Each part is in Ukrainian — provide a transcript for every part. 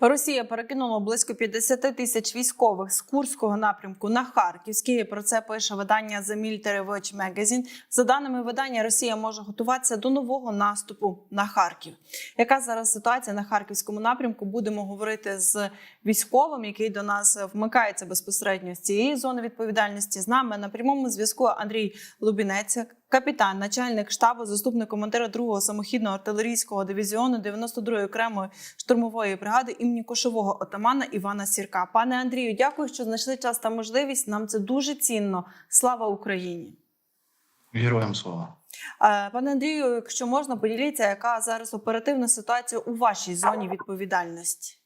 Росія перекинула близько 50 тисяч військових з Курського напрямку на Харківський. Про це пише видання The Military Watch Magazine. За даними видання, Росія може готуватися до нового наступу на Харків. Яка зараз ситуація на харківському напрямку? Будемо говорити з військовим, який до нас вмикається безпосередньо з цієї зони відповідальності. З нами на прямому зв'язку Андрій Лубінець, капітан, начальник штабу, заступник командира 2-го самохідного артилерійського дивізіону 92-ї окремої штурмової бригади імені кошового отамана Івана Сірка. Пане Андрію, дякую, що знайшли час та можливість. Нам це дуже цінно. Слава Україні! Героям слава. Е, Пане Андрію, якщо можна, поділіться, яка зараз оперативна ситуація у вашій зоні відповідальності?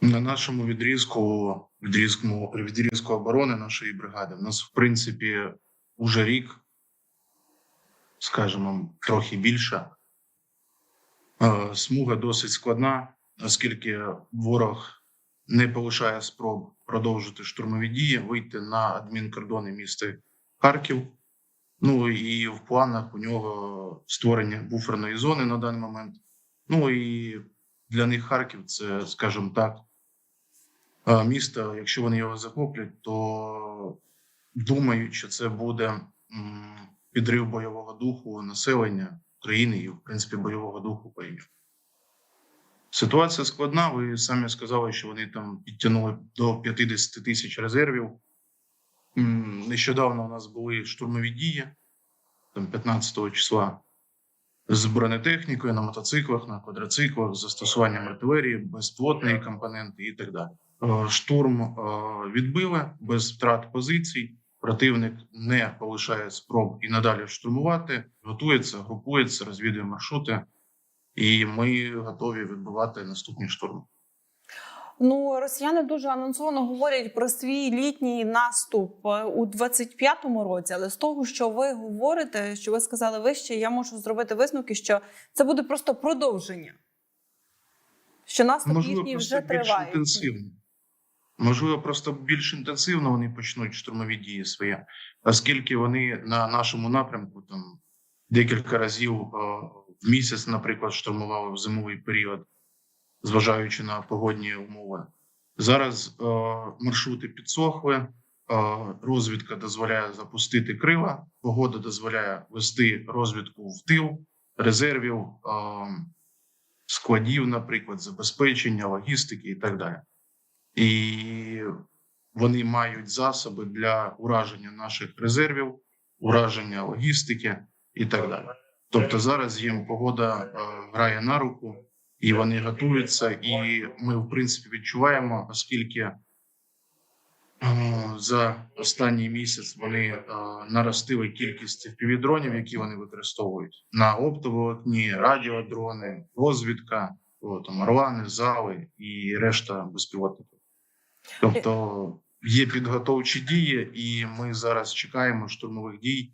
На нашому відрізку, відрізку, відрізку оборони нашої бригади, в нас, в принципі, уже рік, скажімо, трохи більше. Е, Смуга досить складна, оскільки ворог не полишає спроб продовжити штурмові дії, вийти на адмінкордони міста Харків. Ну і в планах у нього створення буферної зони на даний момент. Ну і для них Харків це, скажімо так, е, місто. Якщо вони його захоплять, то думають, що це буде підрив бойового духу населення країни і, в принципі, бойового духу країни. Ситуація складна. Ви самі сказали, що вони там підтягнули до 50 тисяч резервів. Нещодавно у нас були штурмові дії, там 15 числа, з бронетехнікою на мотоциклах, на квадроциклах, з застосуванням артилерії, безплотної компоненти і так далі. Е, Штурм е, відбили без втрат позицій. Противник не полишає спроб і надалі штурмувати, готується, групується, розвідує маршрути, і ми готові відбивати наступні штурми. Ну, росіяни дуже анонсовано говорять про свій літній наступ е, у 25-му році. Але з того, що ви говорите, що ви сказали вище, я можу зробити висновки, що це буде просто продовження. Що наступ їхній вже триває. інтенсивно. Можливо, просто більш інтенсивно вони почнуть штурмові дії свої, оскільки вони на нашому напрямку там декілька разів е, в місяць, наприклад, штурмували в зимовий період, зважаючи на погодні умови. Зараз е, маршрути підсохли, е, розвідка дозволяє запустити крила, погода дозволяє вести розвідку в тил, резервів, складів, наприклад, забезпечення, логістики і так далі. І вони мають засоби для ураження наших резервів, ураження логістики і так далі. Тобто зараз їм погода е, грає на руку, і вони готуються. І ми, в принципі, відчуваємо, оскільки е, за останній місяць вони е, наростили кількість впівдронів, які вони використовують на оптоволокні, радіодрони, розвідка, о, там орлани, зали і решта безпілотників. Тобто є підготовчі дії, і ми зараз чекаємо штурмових дій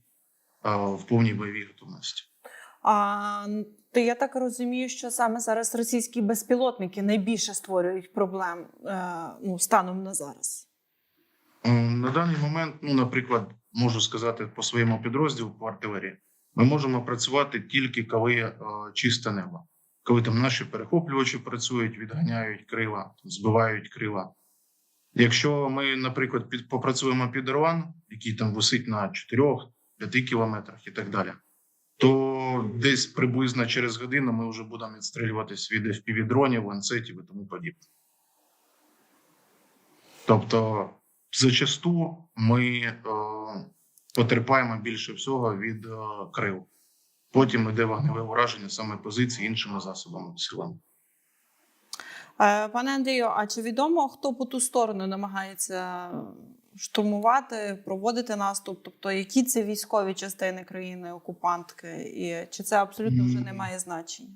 е, в повній бойовій готовності. А то я так розумію, що саме зараз російські безпілотники найбільше створюють проблем е, ну, станом на зараз. Е, На даний момент, ну, наприклад, можу сказати по своєму підрозділу по артилерії, ми можемо працювати тільки коли е, чисте небо. Коли там наші перехоплювачі працюють, відганяють крила, збивають крила. Якщо ми, наприклад, під, попрацюємо під Орлан, який там висить на 4-5 кілометрах і так далі, то десь приблизно через годину ми вже будемо відстрілюватись від FPV-дронів, ланцетів і тому подібне. Тобто, зачасту ми е, потерпаємо більше всього від е, крил. Потім йде вогневе ураження саме позиції іншими засобами силами. Е, Пане Андрію, а чи відомо, хто по ту сторону намагається штурмувати, проводити наступ? Тобто, які це військові частини країни окупантки, і чи це абсолютно вже не має значення?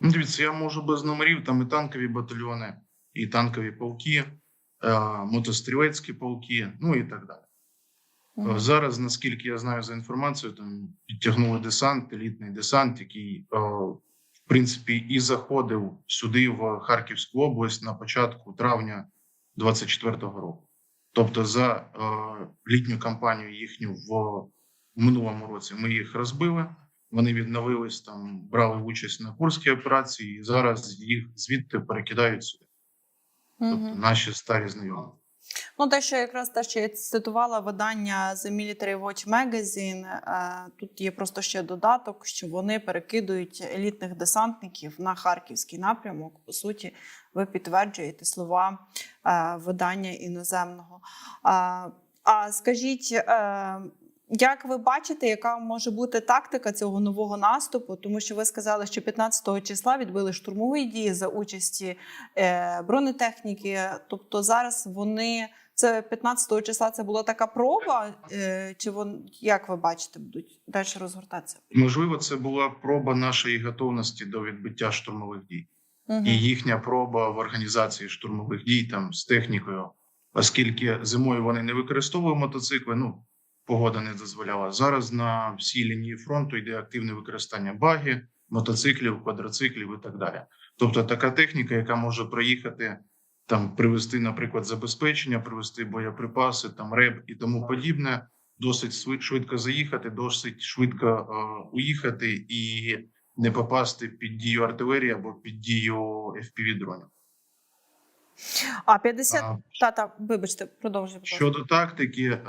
Дивіться, я можу без номерів, там і танкові батальйони, і танкові полки, е, мотострілецькі полки, ну і так далі. Мгм. Е, Зараз, наскільки я знаю за інформацією, там підтягнули десант, елітний десант, який, е, в принципі, і заходив сюди, в Харківську область, на початку травня 24-го року. Тобто, за е, літню кампанію їхню в минулому році ми їх розбили. Вони відновились там, брали участь на Курській операції, і зараз їх звідти перекидають сюди. Тобто наші старі знайомі. Ну, те, що якраз те, що я цитувала видання The Military Watch Magazine, е, тут є просто ще додаток, що вони перекидують елітних десантників на харківський напрямок. По суті, ви підтверджуєте слова е, видання іноземного. А, а скажіть, е, як ви бачите, яка може бути тактика цього нового наступу? Тому що ви сказали, що 15-го числа відбили штурмові дії за участі е, бронетехніки. Тобто зараз вони це 15 числа. Це була така проба, е, чи вон як ви бачите, будуть далі розгортатися? Можливо, це була проба нашої готовності до відбиття штурмових дій. Мгм. і їхня проба в організації штурмових дій там з технікою, оскільки зимою вони не використовували мотоцикли. Ну погода не дозволяла. Зараз на всій лінії фронту йде активне використання баги, мотоциклів, квадроциклів і так далі. Тобто така техніка, яка може проїхати там, привезти, наприклад, забезпечення, привезти боєприпаси, там реб і тому подібне. Досить швидко заїхати, досить швидко е, уїхати і не попасти під дію артилерії або під дію fpv дронів. А 50... А, Та, та, вибачте, продовжуйте. Щодо тактики, е,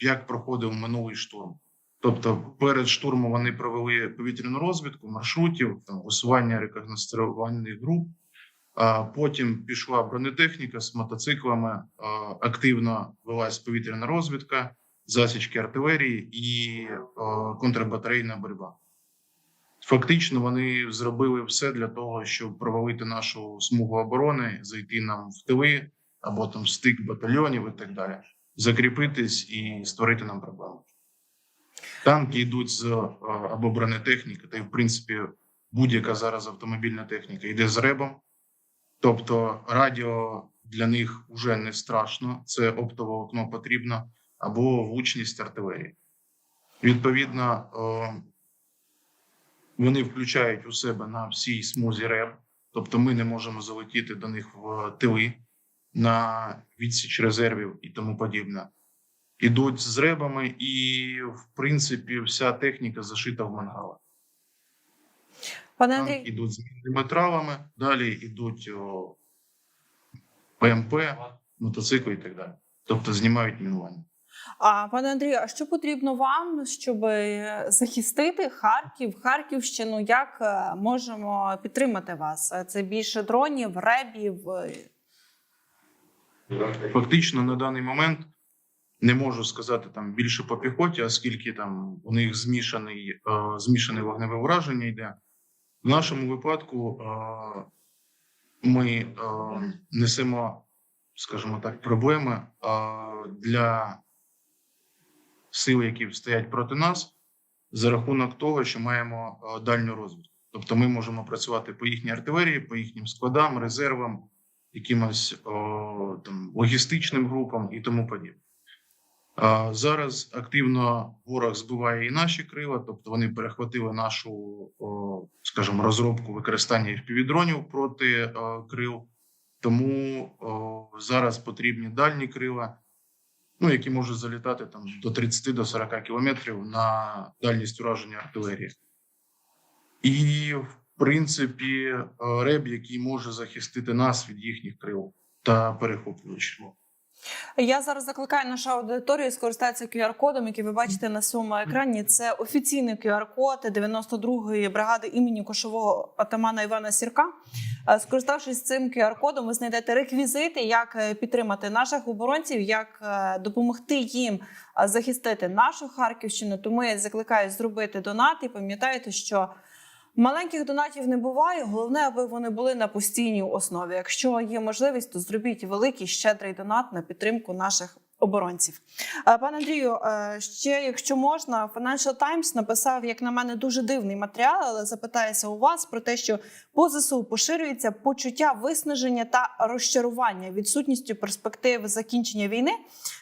як проходив минулий штурм. Тобто, перед штурмом вони провели повітряну розвідку маршрутів, там висування рекогнострувальних груп. Потім пішла бронетехніка з мотоциклами, активно велась повітряна розвідка, засічки артилерії і контрбатарейна боротьба. Фактично, вони зробили все для того, щоб провалити нашу смугу оборони, зайти нам в тили або там стик батальйонів і так далі, закріпитись і створити нам проблему. Танки йдуть з або бронетехніки, та й в принципі будь-яка зараз автомобільна техніка йде з ребом. Тобто радіо для них вже не страшно, це оптове окно потрібно, або влучність артилерії. Відповідно, вони включають у себе на всій смузі РЕБ, тобто ми не можемо залетіти до них в тили на відсіч резервів і тому подібне. Ідуть з ребами, і в принципі вся техніка зашита в мангалах. Пане Андрій, йдуть з метралами, далі йдуть о, ПМП, мотоцикли і так далі. Тобто знімають мінування. а пане Андрію, а що потрібно вам, щоб е, захистити Харків, Харківщину? Як е, можемо підтримати вас? Е, Це більше дронів, ребів? Фактично на даний момент не можу сказати там більше по піхоті, оскільки там у них змішаний, змішане вогневе враження йде. В нашому випадку ми несемо, скажімо так, проблеми для сил, які стоять проти нас, за рахунок того, що маємо дальню розвідку. Тобто ми можемо працювати по їхній артилерії, по їхнім складам, резервам, якимось там логістичним групам і тому подібне. Зараз активно ворог збиває і наші крила, тобто вони перехватили нашу, скажімо, розробку використання FPV-дронів проти крил. Тому зараз потрібні дальні крила, ну, які можуть залітати там до 30 до 40 кілометрів на дальність ураження артилерії. І, в принципі, реб, який може захистити нас від їхніх крил та перехоплювачів. Я зараз закликаю нашу аудиторію скористатися QR-кодом, який ви бачите на своєму екрані. Це офіційний QR-код 92-ї бригади імені кошового атамана Івана Сірка. Е, Скориставшись цим QR-кодом, ви знайдете реквізити, як е, підтримати наших оборонців, як е, допомогти їм захистити нашу Харківщину. Тому я закликаю зробити донат і пам'ятайте, що Маленьких донатів не буває. Головне, аби вони були на постійній основі. Якщо є можливість, то зробіть великий щедрий донат на підтримку наших оборонців. Е, Пане Андрію, е, ще якщо можна, Financial Times написав, як на мене, дуже дивний матеріал, але запитаюся у вас про те, що по ЗСУ поширюється почуття виснаження та розчарування відсутністю перспектив закінчення війни.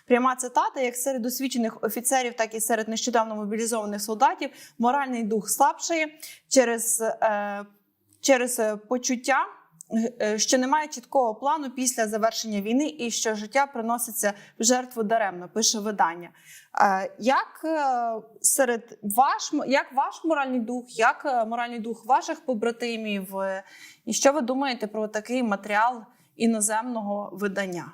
Пряма цитата: як серед досвідчених офіцерів, так і серед нещодавно мобілізованих солдатів, моральний дух слабшає через, е, через почуття що немає чіткого плану після завершення війни, і що життя приноситься в жертву даремно. Пише видання. Е, Як е, серед ваш як ваш моральний дух, як е, моральний дух ваших побратимів, е, і що ви думаєте про такий матеріал іноземного видання?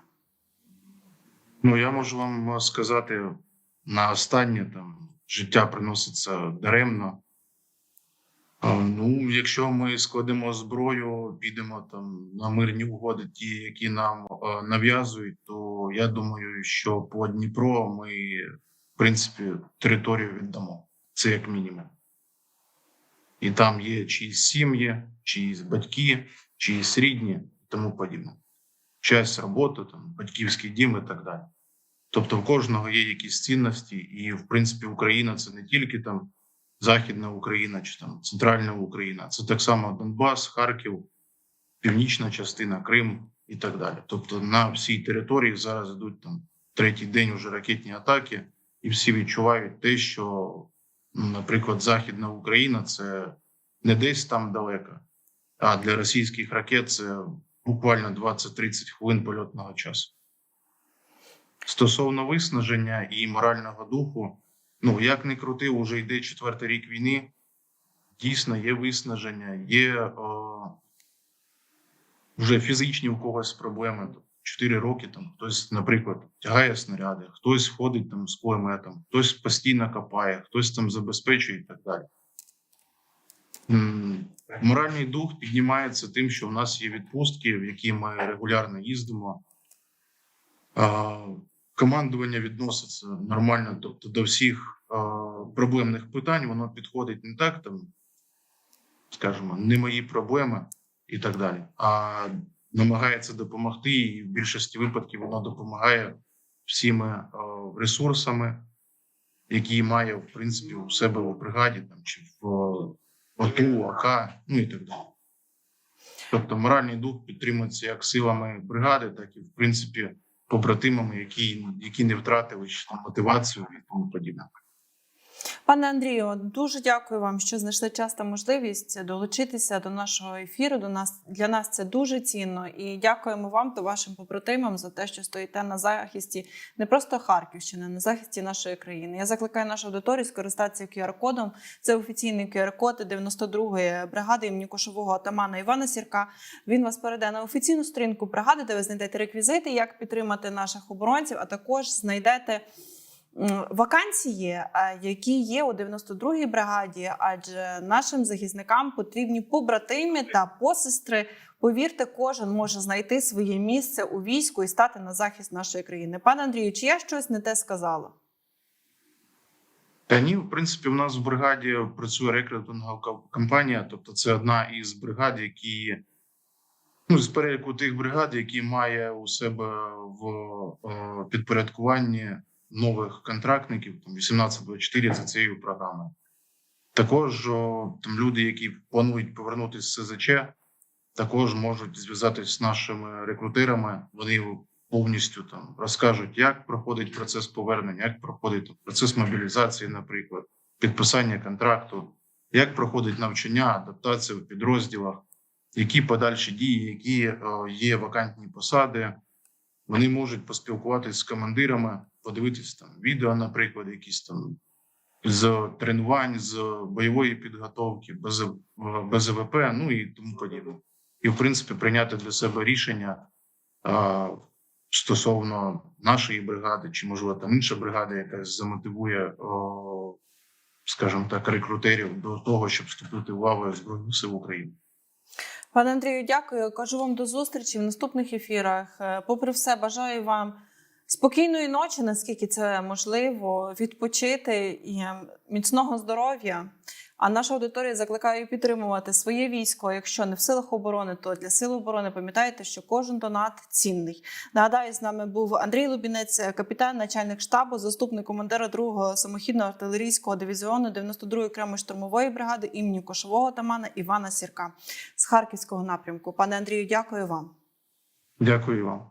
Ну, я можу вам сказати на останнє там життя приноситься даремно. Ну, якщо ми складемо зброю, підемо там на мирні угоди, ті, які нам е, нав'язують, то я думаю, що по Дніпро ми, в принципі, територію віддамо. Це як мінімум. І там є чиїсь сім'ї, чиїсь батьки, чиїсь рідні і тому подібне. Часть роботи, там, батьківський дім і так далі. Тобто в кожного є якісь цінності, і в принципі Україна це не тільки там Західна Україна чи там Центральна Україна, це так само Донбас, Харків, Північна частина, Крим і так далі. Тобто на всій території зараз йдуть там третій день уже ракетні атаки, і всі відчувають те, що, ну, наприклад, Західна Україна це не десь там далеко, а для російських ракет це буквально 20-30 хвилин польотного часу. Стосовно виснаження і морального духу, ну як не крути, уже йде четвертий рік війни. Дійсно, є виснаження, є о, вже фізичні у когось проблеми. Чотири роки там хтось, наприклад, тягає снаряди, хтось ходить там з кулеметом, хтось постійно копає, хтось там забезпечує і так далі. Моральний дух піднімається тим, що в нас є відпустки, в які ми регулярно їздимо. Командування відноситься нормально, тобто до всіх а, проблемних питань воно підходить не так, там, скажімо, не мої проблеми і так далі, а намагається допомогти, і в більшості випадків воно допомагає всіми а, ресурсами, які має в принципі у себе в бригаді там, чи в ОТУ, АК, ну і так далі. Тобто моральний дух підтримується як силами бригади, так і в принципі побратимами, які, які не втратили ще там мотивацію і тому подібне. Пане Андрію, дуже дякую вам, що знайшли час та можливість долучитися до нашого ефіру. До нас для нас це дуже цінно. І дякуємо вам та вашим побратимам за те, що стоїте на захисті не просто Харківщини, на захисті нашої країни. Я закликаю нашу аудиторію скористатися QR-кодом. Це офіційний QR-код 92-ї бригади імені кошового атамана Івана Сірка. Він вас перейде на офіційну сторінку бригади, де ви знайдете реквізити, як підтримати наших оборонців, а також знайдете. Вакансії, е, які є у 92-й бригаді, адже нашим захисникам потрібні побратими та посестри. Повірте, кожен може знайти своє місце у війську і стати на захист нашої країни. Пане Андрію, чи я щось не те сказала? Та ні, в принципі, у нас в бригаді працює рекрутингова ка- компанія, тобто це одна із бригад, які ну, з переліку тих бригад, які має у себе в е, підпорядкуванні нових контрактників, там 18-24 за цією програмою. Також там люди, які планують повернутися з СЗЧ, також можуть зв'язатися з нашими рекрутерами. Вони повністю там розкажуть, як проходить процес повернення, як проходить там, процес мобілізації, наприклад, підписання контракту, як проходить навчання, адаптація в підрозділах, які подальші дії, які о, є вакантні посади. Вони можуть поспілкуватися з командирами, подивитись там відео, наприклад, якісь там з тренувань, з бойової підготовки, без, ВП, ну і тому подібне. І, в принципі, прийняти для себе рішення а, стосовно нашої бригади, чи, можливо, там інша бригада, яка замотивує, о, скажімо так, рекрутерів до того, щоб вступити в лави Збройних сил України. Пане Андрію, дякую. Кажу вам до зустрічі в наступних ефірах. Е, Попри все, бажаю вам спокійної ночі, наскільки це можливо, відпочити і е, міцного здоров'я. А наша аудиторія закликає підтримувати своє військо. Якщо не в силах оборони, то для сил оборони пам'ятайте, що кожен донат цінний. Нагадаю, з нами був Андрій Лубінець, капітан, начальник штабу, заступник командира 2-го самохідного артилерійського дивізіону 92-ї окремої штурмової бригади імені Кошового атамана Івана Сірка з Харківського напрямку. Пане Андрію, дякую вам. Дякую вам.